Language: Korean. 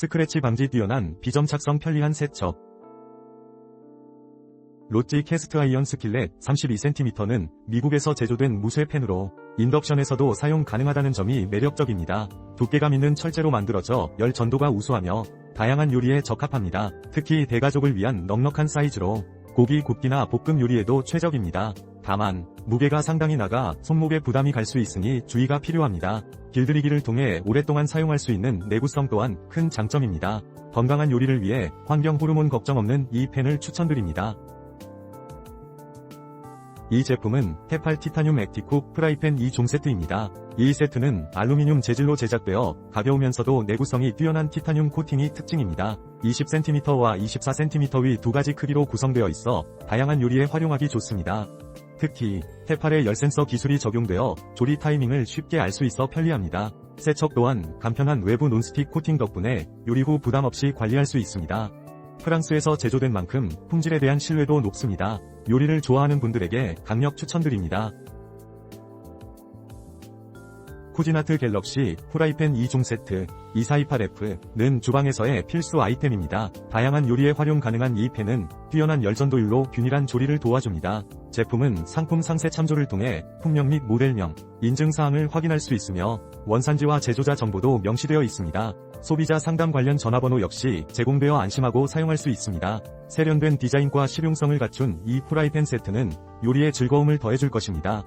스크래치 방지 뛰어난 비점 착성 편리한 세척. 로찌 캐스트 아이언 스킬렛 32cm는 미국에서 제조된 무쇠 팬으로 인덕션에서도 사용 가능하다는 점이 매력적입니다. 두께감 있는 철제로 만들어져 열 전도가 우수하며 다양한 요리에 적합합니다. 특히 대가족을 위한 넉넉한 사이즈로 고기 굽기나 볶음 요리에도 최적입니다. 다만 무게가 상당히 나가 손목에 부담이 갈 수 있으니 주의가 필요합니다. 길들이기를 통해 오랫동안 사용할 수 있는 내구성 또한 큰 장점입니다. 건강한 요리를 위해 환경 호르몬 걱정 없는 이 펜을 추천드립니다. 이 제품은 테팔 티타늄 액티쿡 프라이팬 2종 세트입니다. 이 세트는 알루미늄 재질로 제작되어 가벼우면서도 내구성이 뛰어난 티타늄 코팅이 특징입니다. 20cm와 24cm 위 두 가지 크기로 구성되어 있어 다양한 요리에 활용하기 좋습니다. 특히 테팔의 열 센서 기술이 적용되어 조리 타이밍을 쉽게 알 수 있어 편리합니다. 세척 또한 간편한 외부 논스틱 코팅 덕분에 요리 후 부담 없이 관리할 수 있습니다. 프랑스에서 제조된 만큼 품질에 대한 신뢰도 높습니다. 요리를 좋아하는 분들에게 강력 추천드립니다. 쿠지나트 갤럭시 프라이팬 2종 세트 2428F는 주방에서의 필수 아이템입니다. 다양한 요리에 활용 가능한 이 팬은 뛰어난 열전도율로 균일한 조리를 도와줍니다. 제품은 상품 상세 참조를 통해 품명 및 모델명, 인증사항을 확인할 수 있으며 원산지와 제조자 정보도 명시되어 있습니다. 소비자 상담 관련 전화번호 역시 제공되어 안심하고 사용할 수 있습니다. 세련된 디자인과 실용성을 갖춘 이 프라이팬 세트는 요리에 즐거움을 더해줄 것입니다.